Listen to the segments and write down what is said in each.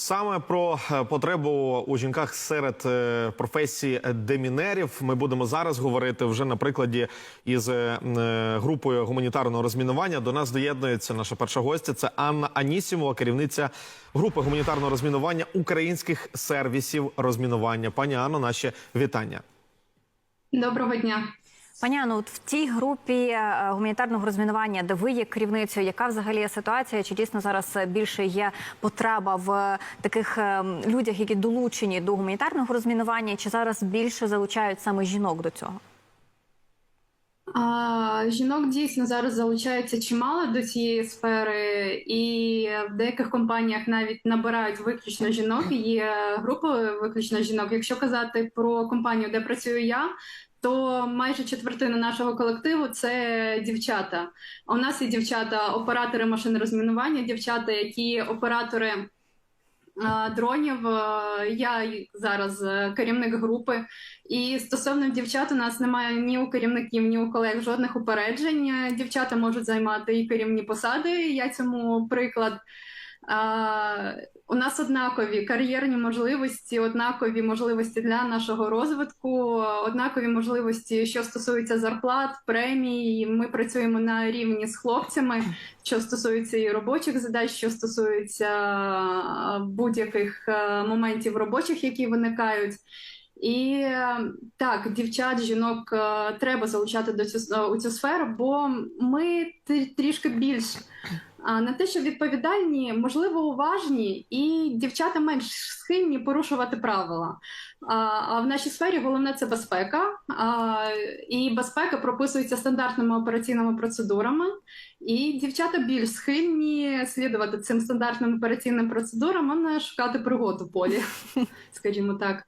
Саме про е, потребу у жінках серед е, професії демінерів ми будемо зараз говорити вже на прикладі із е, групою гуманітарного розмінування. До нас доєднується наша перша гостя. Це Анна Анісімова, керівниця групи гуманітарного розмінування українських сервісів розмінування. Пані Анно, наші вітання. Доброго дня. Пані Анно, от в тій групі е, гуманітарного розмінування, де ви є керівницею, яка взагалі є ситуація? Чи дійсно зараз е, більше є потреба в таких е, людях, які долучені до гуманітарного розмінування, чи зараз більше залучають саме жінок до цього? А, жінок дійсно зараз залучається чимало до цієї сфери, і в деяких компаніях навіть набирають виключно жінок. Є групи виключно жінок. Якщо казати про компанію, де працюю я. То майже четвертина нашого колективу це дівчата. У нас є дівчата, оператори машин розмінування, дівчата, які оператори дронів. Я зараз е, керівник групи. І стосовно дівчат, у нас немає ні у керівників, ні у колег жодних упереджень. Дівчата можуть займати і керівні посади. Я цьому приклад. У нас однакові кар'єрні можливості, однакові можливості для нашого розвитку, однакові можливості, що стосується зарплат, премій. Ми працюємо на рівні з хлопцями, що стосується і робочих задач, що стосується будь-яких е, моментів робочих, які виникають. І е, так, дівчат, жінок е, треба залучати до цю у цю сферу, бо ми трішки більш а, не те, що відповідальні, можливо, уважні, і дівчата менш схильні порушувати правила. А, а в нашій сфері головне це безпека. І безпека прописується стандартними операційними процедурами. І дівчата більш схильні слідувати цим стандартним операційним процедурам, а не шукати пригод у полі, скажімо так.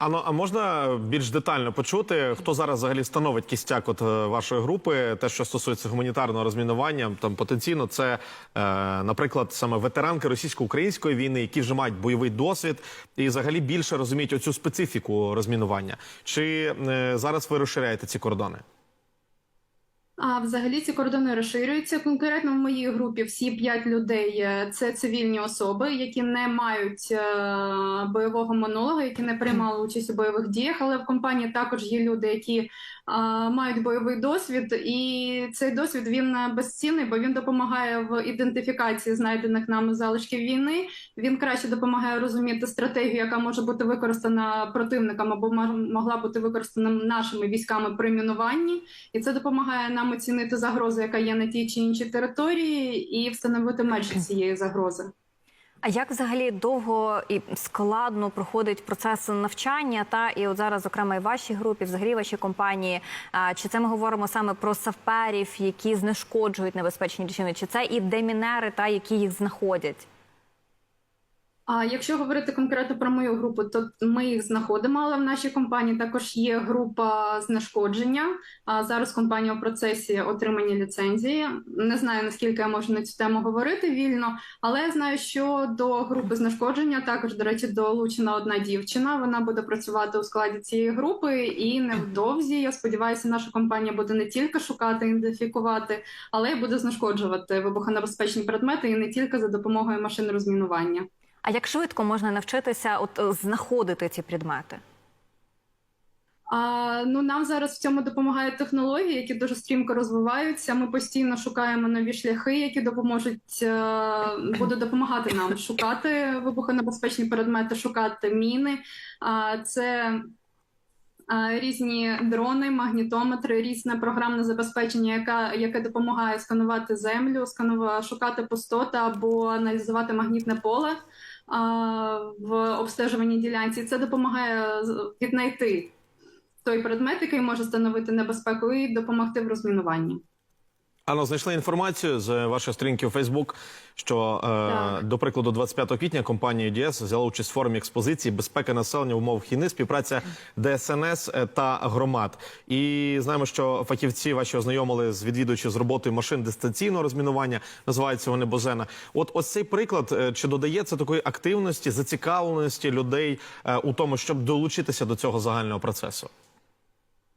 Анно, а можна більш детально почути, хто зараз взагалі становить кістяк от е, вашої групи, те, що стосується гуманітарного розмінування, там потенційно це, е, наприклад, саме ветеранки російсько-української війни, які вже мають бойовий досвід і взагалі більше розуміють оцю специфіку розмінування. Чи е, зараз ви розширяєте ці кордони? А взагалі ці кордони розширюються. Конкретно в моїй групі всі п'ять людей е, це цивільні особи, які не мають е, бойового минулого, які не приймали участь у бойових діях. Але в компанії також є люди, які мають бойовий досвід, і цей досвід він е, безцінний, бо він допомагає в ідентифікації знайдених нами залишків війни. Він краще допомагає розуміти стратегію, яка може бути використана противником або могла бути використана нашими військами при мінуванні, і це допомагає нам оцінити загрозу, яка є на тій чи іншій території, і встановити межі цієї загрози. А як взагалі довго і складно проходить процес навчання? Та і от зараз, зокрема, і вашій групі, взагалі вашій компанії, чи це ми говоримо саме про саперів, які знешкоджують небезпечні речовини, чи це і демінери, та які їх знаходять? А якщо говорити конкретно про мою групу, то ми їх знаходимо, але в нашій компанії також є група знешкодження. А зараз компанія в процесі отримання ліцензії. Не знаю наскільки я можу на цю тему говорити вільно, але я знаю, що до групи знешкодження також, до речі, долучена одна дівчина. Вона буде працювати у складі цієї групи, і невдовзі я сподіваюся, наша компанія буде не тільки шукати, ідентифікувати, але й буде знешкоджувати вибухонебезпечні предмети і не тільки за допомогою машин розмінування. А як швидко можна навчитися от е, знаходити ці предмети? А, ну нам зараз в цьому допомагають технології, які дуже стрімко розвиваються. Ми постійно шукаємо нові шляхи, які допоможуть е, будуть допомагати нам шукати вибухонебезпечні предмети, шукати міни. А, це різні дрони, магнітометри, різне програмне забезпечення, яка, яке допомагає сканувати землю, сканувати, шукати пустоти або аналізувати магнітне поле в обстежуваній ділянці. Це допомагає віднайти той предмет, який може становити небезпеку, і допомогти в розмінуванні. Анно, знайшли інформацію з вашої сторінки у Фейсбук, що е, до прикладу, 25 квітня компанія EDS взяла участь в форумі експозиції безпека населення в умовах війни, співпраця ДСНС та громад. І знаємо, що фахівці ваші ознайомили з відвідувачів з роботою машин дистанційного розмінування. Називаються вони Бозена. От ось цей приклад е, чи додається такої активності, зацікавленості людей е, у тому, щоб долучитися до цього загального процесу?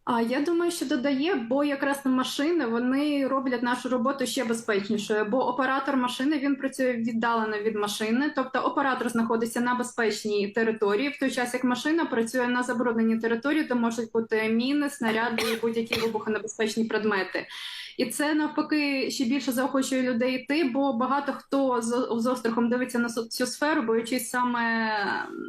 А я думаю, що додає, бо якраз на машини вони роблять нашу роботу ще безпечнішою. Бо оператор машини він працює віддалено від машини, тобто оператор знаходиться на безпечній території, в той час як машина працює на забрудненій території, де можуть бути міни, снаряди і будь-які вибухонебезпечні предмети. І це навпаки ще більше заохочує людей йти, бо багато хто з, з острахом дивиться на цю сферу, боючись саме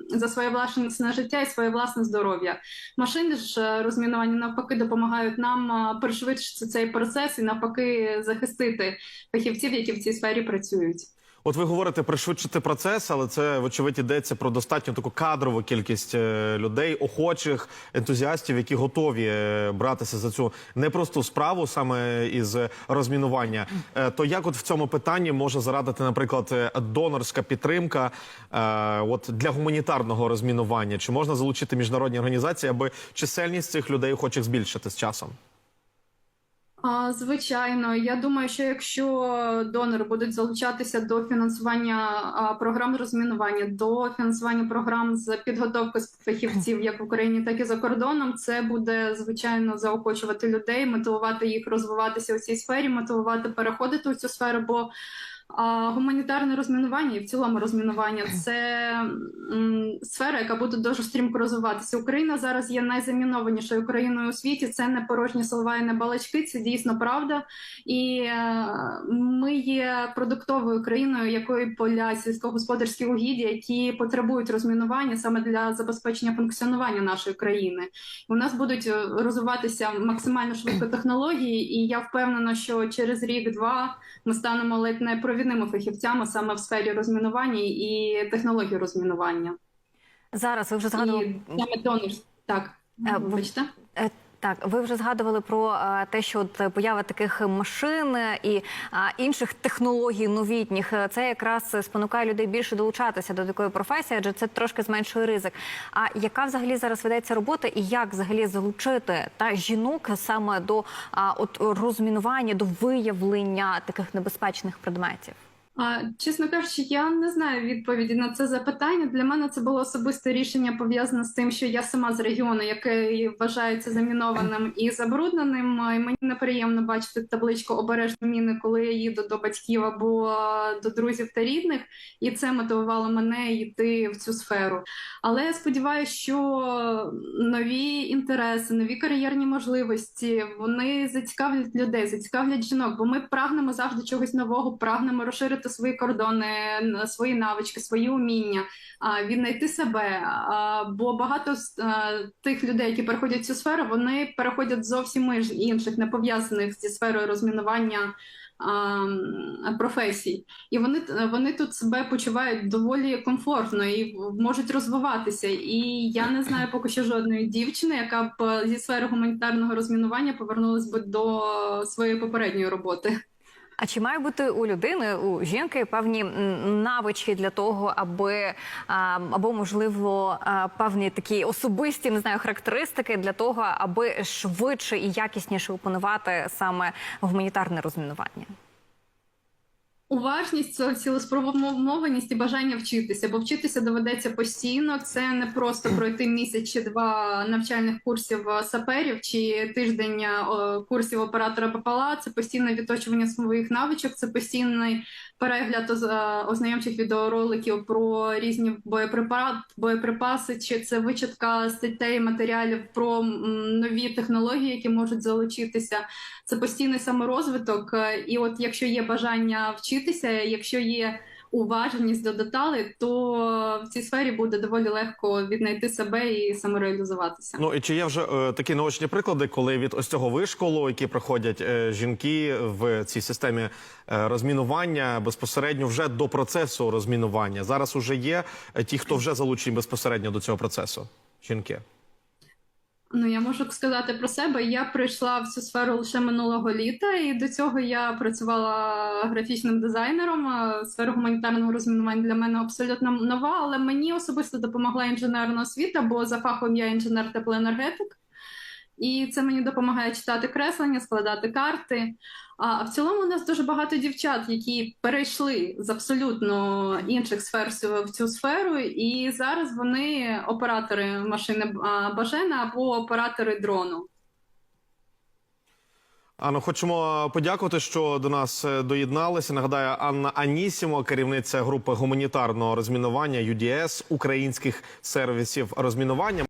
за своє власне життя і своє власне здоров'я. Машини ж е, розмінування навпаки допомагають нам е, пришвидшити цей процес і навпаки захистити фахівців, які в цій сфері працюють. От ви говорите пришвидшити процес, але це вочевидь йдеться про достатньо таку кадрову кількість е, людей, охочих, ентузіастів, які готові е, братися за цю непросту справу саме із розмінування. Е, То як от в цьому питанні може зарадити, наприклад, донорська підтримка от для гуманітарного розмінування? Чи можна залучити міжнародні організації, аби чисельність цих людей охочих збільшити з часом? А, Звичайно, я думаю, що якщо донори будуть залучатися до фінансування а, програм розмінування, до фінансування програм з підготовки фахівців як в Україні, так і за кордоном, це буде звичайно заохочувати людей, мотивувати їх розвиватися у цій сфері, мотивувати переходити у цю сферу. Бо а, гуманітарне розмінування і в цілому розмінування це м, сфера, яка буде дуже стрімко розвиватися. Україна зараз є найзамінованішою країною у світі. Це не порожні слова і не балачки, це дійсно правда. І е, ми є продуктовою країною, якої поля сільськогосподарські угіддя, які потребують розмінування саме для забезпечення функціонування нашої країни. У нас будуть е, розвиватися максимально швидко технології, і я впевнена, що через рік-два ми станемо ледь не провідними фахівцями саме в сфері розмінування і технології розмінування. Зараз ви вже згадували І саме донор. Так, бачите? вибачте. Е, Так, ви вже згадували про е, те, що от поява таких машин і інших технологій новітніх, е, це якраз спонукає людей більше долучатися до такої професії, адже це трошки зменшує ризик. А яка взагалі зараз ведеться робота, і як взагалі залучити та жінок саме до от розмінування, до виявлення таких небезпечних предметів? Чесно кажучи, я не знаю відповіді на це запитання. Для мене це було особисте рішення пов'язане з тим, що я сама з регіону, який вважається замінованим і забрудненим. І мені неприємно бачити табличку обережно міни, коли я їду до батьків або до друзів та рідних, і це мотивувало мене йти в цю сферу. Але я сподіваюся, що нові інтереси, нові кар'єрні можливості вони зацікавлять людей, зацікавлять жінок, бо ми прагнемо завжди чогось нового, прагнемо розширити свої кордони, свої навички, свої уміння, віднайти себе. Бо багато з тих людей, які переходять цю сферу, вони переходять зовсім інших, не пов'язаних зі сферою розмінування. Професій, і вони вони тут себе почувають доволі комфортно і можуть розвиватися. І я не знаю поки що жодної дівчини, яка б зі сфери гуманітарного розмінування повернулась би до своєї попередньої роботи. А чи має бути у людини, у жінки певні навички для того, аби або можливо певні такі особисті не знаю характеристики для того, аби швидше і якісніше опанувати саме гуманітарне розмінування? Уважність, це цілеспромованість і бажання вчитися, бо вчитися доведеться постійно. Це не просто пройти місяць чи два навчальних курсів е, саперів чи тиждень е, курсів оператора ППЛА. Це постійне відточування своїх навичок, це постійний перегляд е, ознайомчих відеороликів про різні боєприпа- боєприпаси, чи це вичитка статей матеріалів про нові технології, які можуть залучитися. Це постійний саморозвиток. І от якщо є бажання вчитися, якщо є уважність до деталей, то в цій сфері буде доволі легко віднайти себе і самореалізуватися. Ну і чи є вже е, такі наочні приклади, коли від ось цього вишколу, які проходять е, жінки в цій системі е, розмінування, безпосередньо вже до процесу розмінування? Зараз уже є е, ті, хто вже залучені безпосередньо до цього процесу. Жінки. Ну, я можу сказати про себе. Я прийшла в цю сферу лише минулого літа, і до цього я працювала графічним дизайнером. Сфера гуманітарного розмінування для мене абсолютно нова, але мені особисто допомогла інженерна освіта, бо за фахом я інженер теплоенергетик. І це мені допомагає читати креслення, складати карти. А в цілому у нас дуже багато дівчат, які перейшли з абсолютно інших сфер в цю сферу, і зараз вони оператори машини Бажена або оператори дрону. Анно, хочемо подякувати, що до нас е, доєдналися. Нагадаю, Анна Анісімо, керівниця групи гуманітарного розмінування UDS українських сервісів розмінування.